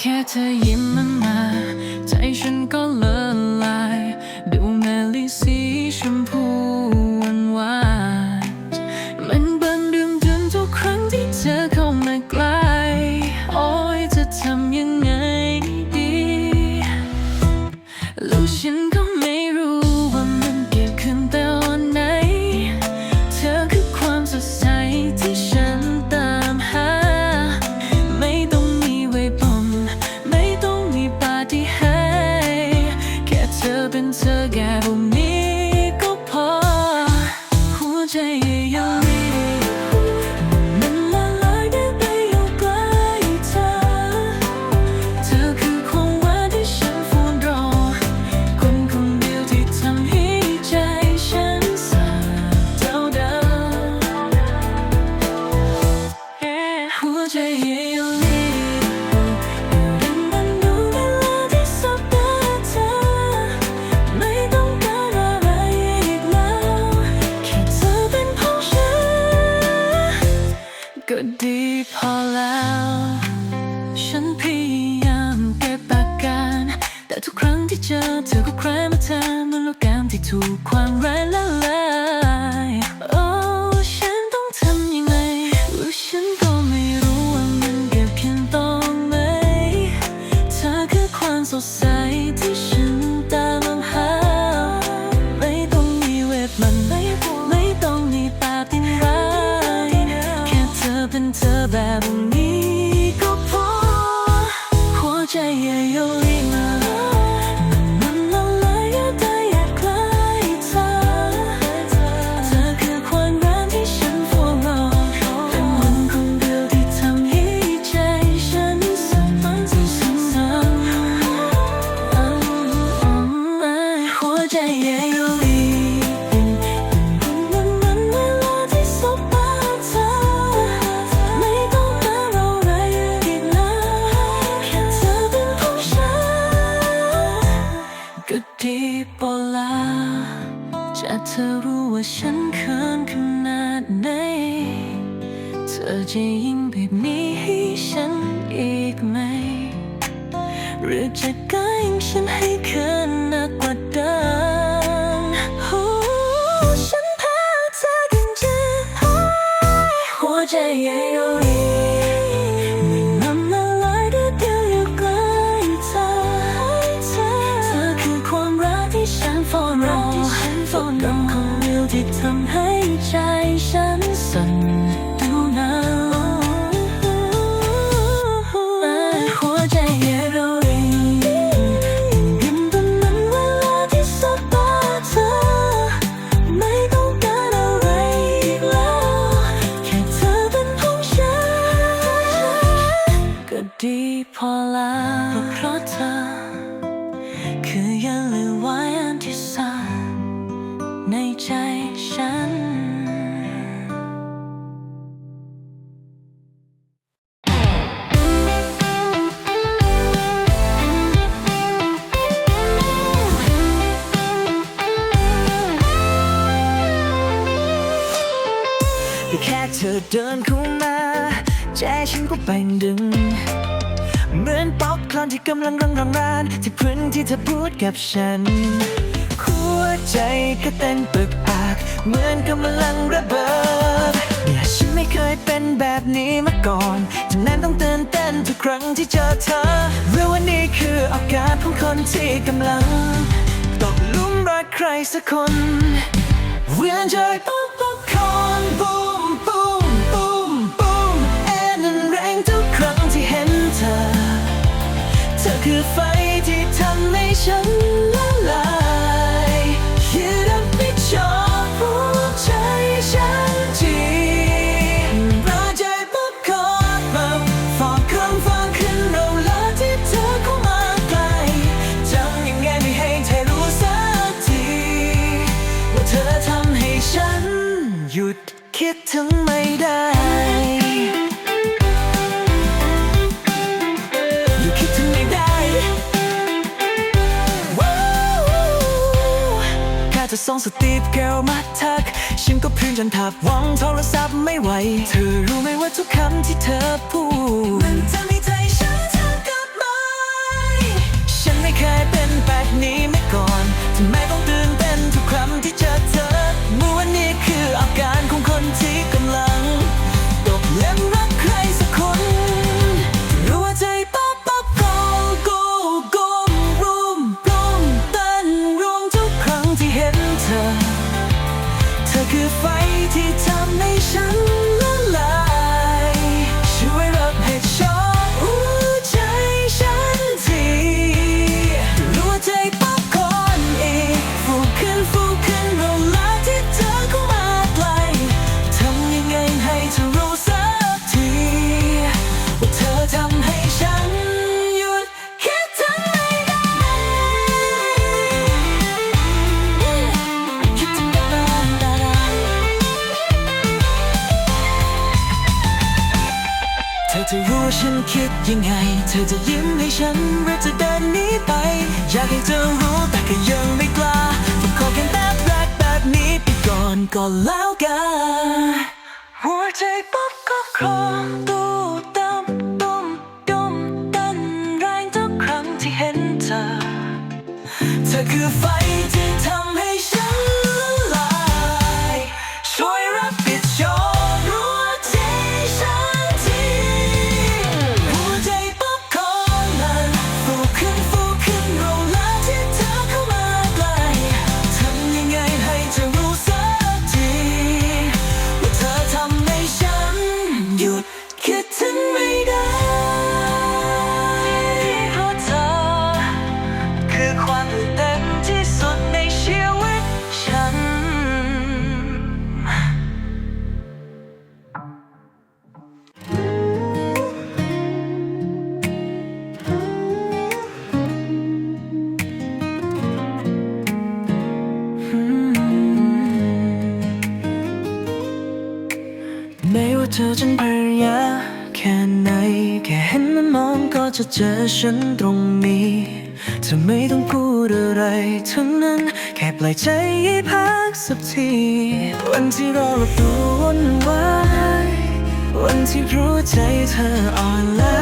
แค่เธอยิ้มมา เธอก็ใครมาแทนมันโลกแกมที่ถูกความร้ายละลาย อเดินเข้ามา ใจฉันก็แป่งดึง เหมือนป๊อปคลอนที่กำลังรังรังราน ที่พื้นที่เธอพูดกับฉันหัวใจก็เต้นปึกอัก เหมือนกำลังระเบิดเนี่ยฉันไม่เคยเป็นแบบนี้มาก่อนจำแนนต้องเตื่นเต้นทุกครั้งที่เจอเธอหรือว่านี่คือโอกาสของคนที่กำลัง ตกลุมรักใครสักคนเวียนใ enjoy สตีฟเกลมาทัก ฉันก็พื้นจนทับวังโทรศัพท์ไม่ไหว เธอรู้ไหมว่าทุกคำที่เธอพูด มันทำให้ใจฉันเธอกลับมา ฉันไม่เคยเป็นแบบนี้มาก่อน ก็แล้วกันหัวใจปุ๊บก็คลอตูตามตุ้มตุ้มตันแรงทุกครั้งที่เห็นเธอ เธอคือไฟที่ทำ เธอจนพยายามแค่ไหน แค่เห็นมันมองก็จะเจอฉันตรงนี้เธอไม่ต้องพูดอะไรทั้งนั้น แค่ปล่อยใจให้พักสักที วันที่เราหลับตัววุ่นวายวันที่รู้ใจเธออ่อนล้า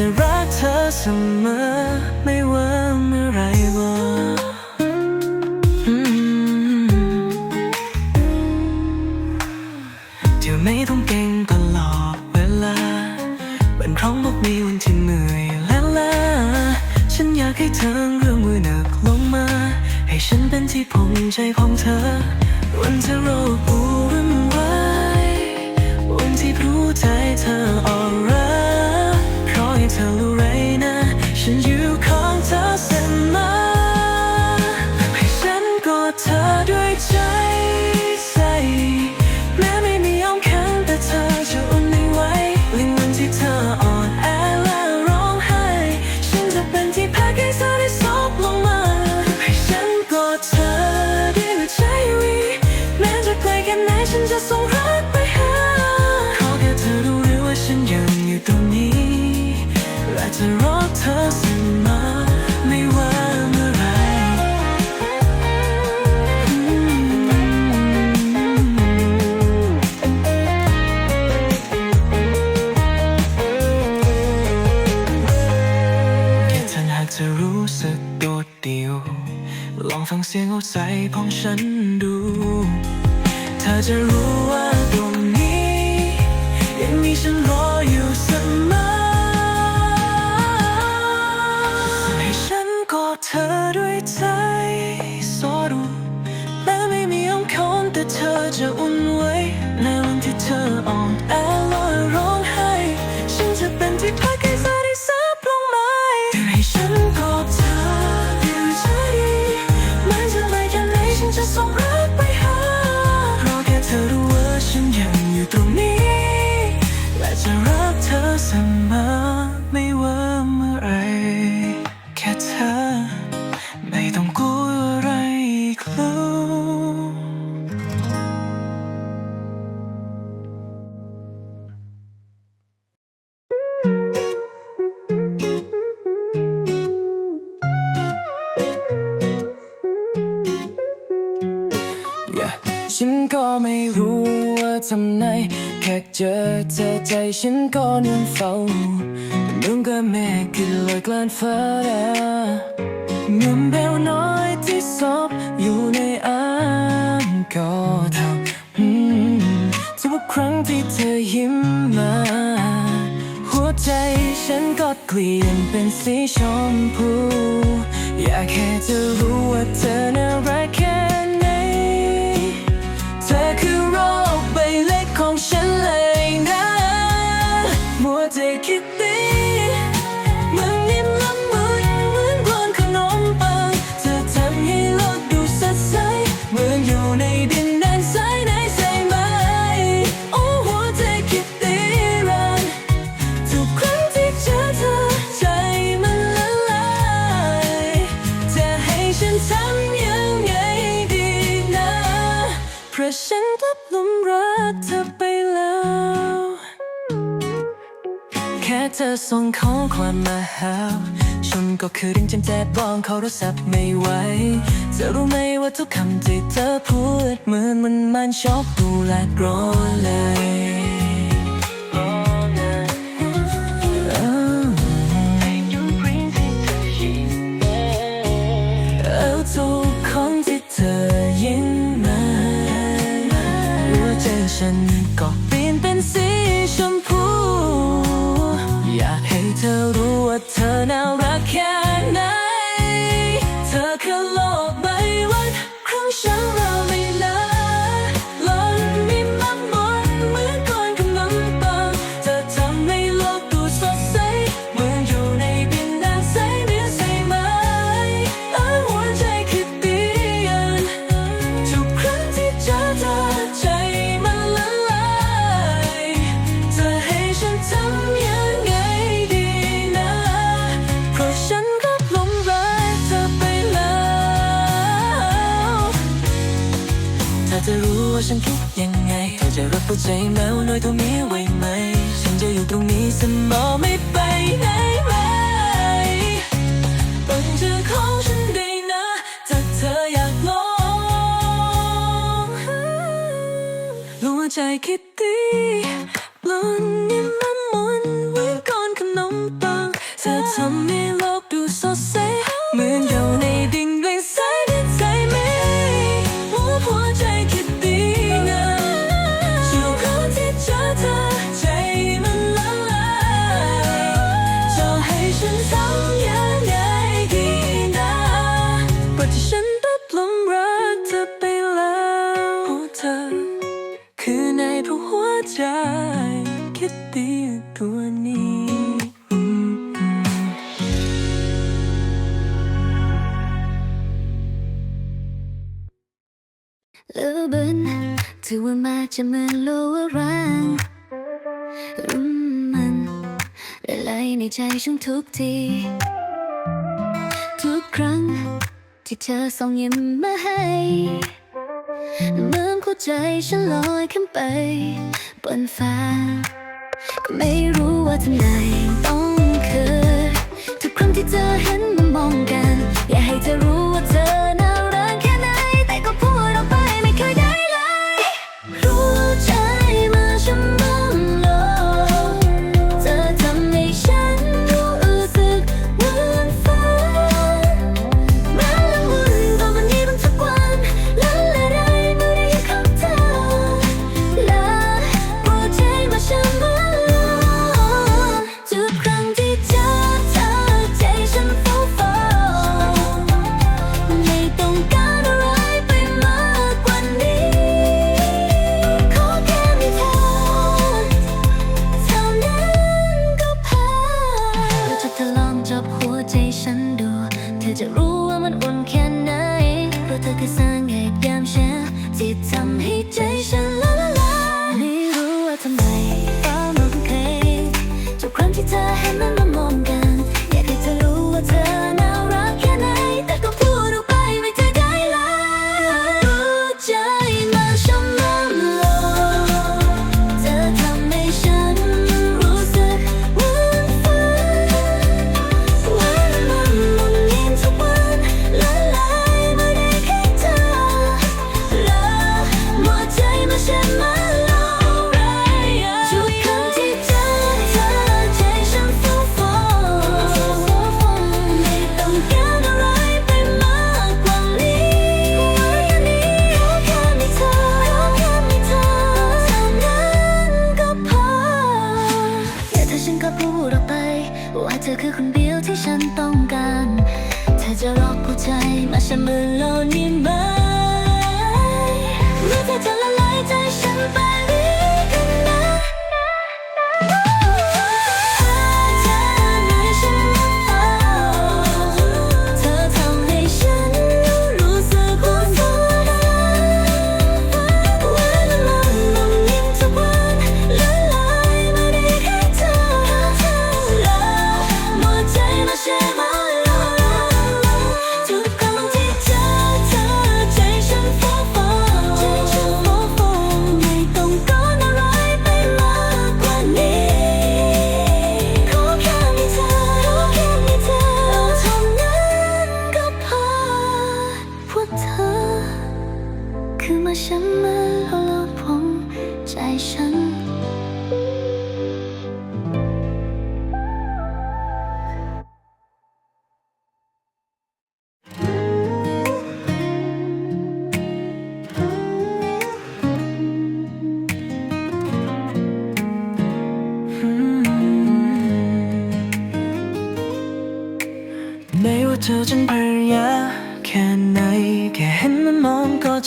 จะรักเธอเสมอไม่ว่าเมื่อไรก็ ใสของฉันดู เธอจะรู้ 怎么 ธอใจฉันก็นั่งเฝ้านุ่งกับแม่กินลอยกลานฟ้าเงินเบลน้อยที่ซบอยู่ในอ้ามกอดเธอทุกครั้งที่เธอยิ้มมา หัวใจฉันก็เปลี่ยนเป็นสีชมพู อยากแค่จะรู้ว่าเธอน่ารัก ยังไงดีนะ เพราะฉันตกลุมรักเธอไปแล้ว แค่เธอส่งข้อความมาหาฉันก็คือริงจำแจบบองเขาโทรศับไม่ไหวจะรู้ไหมว่าทุกคำที่เธอพูดเหมือนมันมันชอบดูแลกรอนเลย your love. ใจแม้วน้อยเท่านี้ไว้ไหม ฉันจะอยู่ตรงนี้เสมอไม่ไปไหนไหมต้องเจอของฉันได้นะถ้าเธออยากลองรู้ว่ใจคิดดีปลุนยิ้มมันมุนไว้ก่อนขนมปังเธอทำให้ ถือว่ามาจะเหมือนโลูกรังรุมมันละลาในใจฉันทุกที ทุกครั้ง ที่เธอส่งยิ้มมาให้เหมือนเข้าใจฉันลอยขึ้นไป บนฟ้า ก็ไม่รู้ว่าทำไมต้องเคยทุกครั้งที่เธอเห็น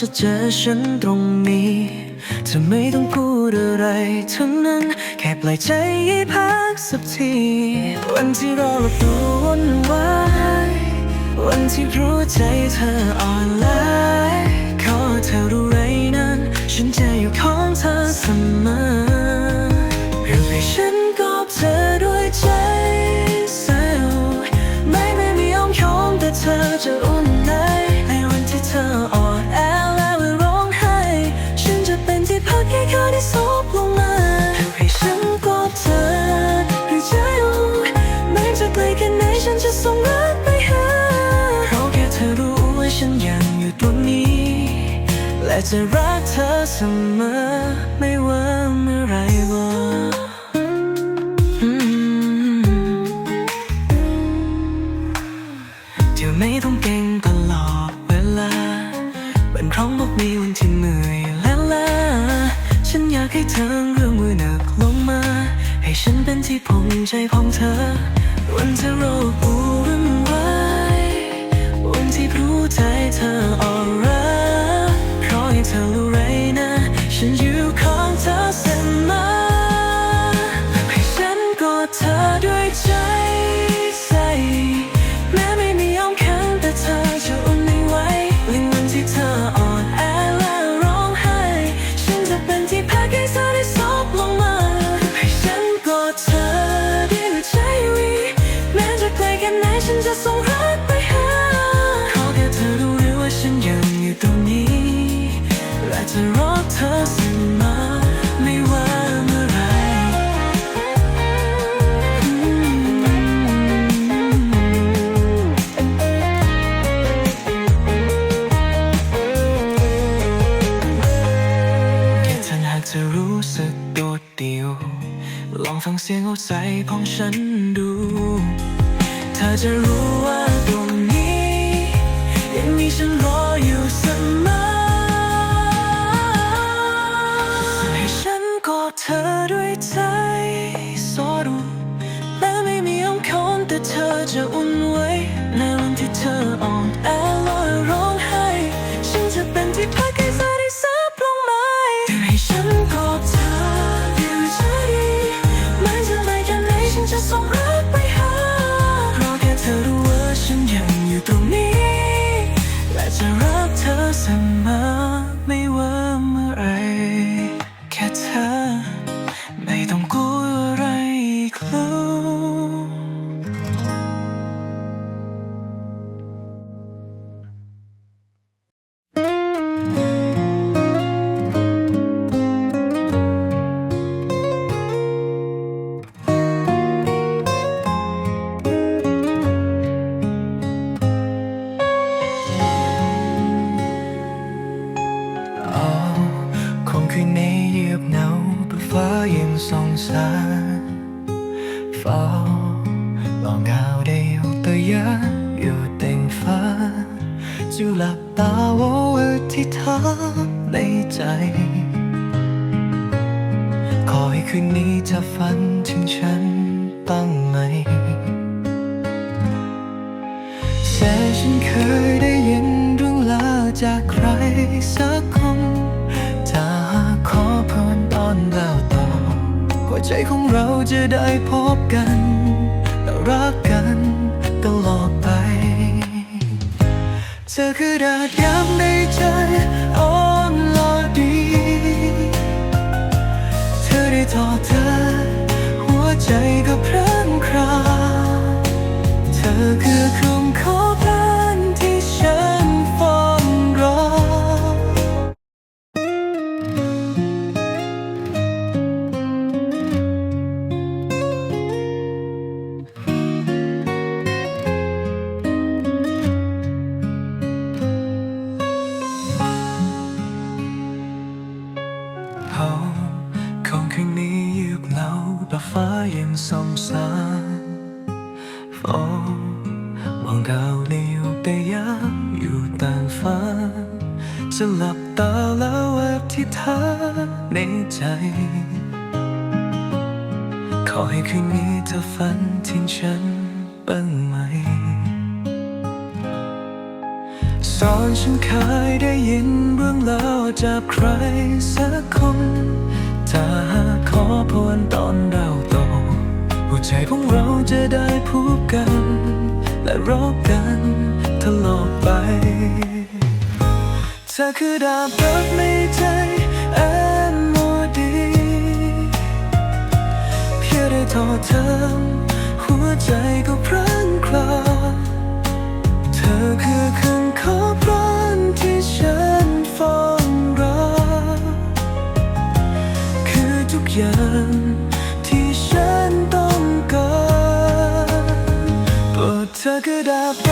จะเจอฉันตรงนี้เธอไม่ต้องพูดอะไรทั้งนั้น แค่ปล่อยใจให้พักสักที วันที่เราหลับตัววนวายวันที่รู้ใจเธออ่อนล้าขอเธอรู้ไรนั้น ฉันจะอยู่ของเธอเสมอเรื่องให้ฉัน จะรักเธอเสมอ ไม่ว่าเมื่อไรก็ สียงหัวใสของฉันดู เธอจะรู้ คืนนี้จะฝันถึงฉันบ้างไหมแต่ฉันเคยได้ยินเรื่องลาจากใครสักคนถ้าขอพรตอนแล้วต่อหัวใจของเราจะได้พบกันแลรักกันตลอดไป เธอคือดาดย้ำในใจ ต่อเธอ หัวใจก็พรังครา เธอคือับใครสักคน ถ้าหากขอพรตอนเราโต หัวใจของเราจะได้พูดกัน และร้อกันตลอดไป เธอคือดาบรักในใจแอนโมดีเพียงได้ทอเธอหัวใจก็พรังคลาเธอคือคำขอพรานที่ฉันเฝ้า อย่างที่ฉันต้องการโปรดเธอกระดาษ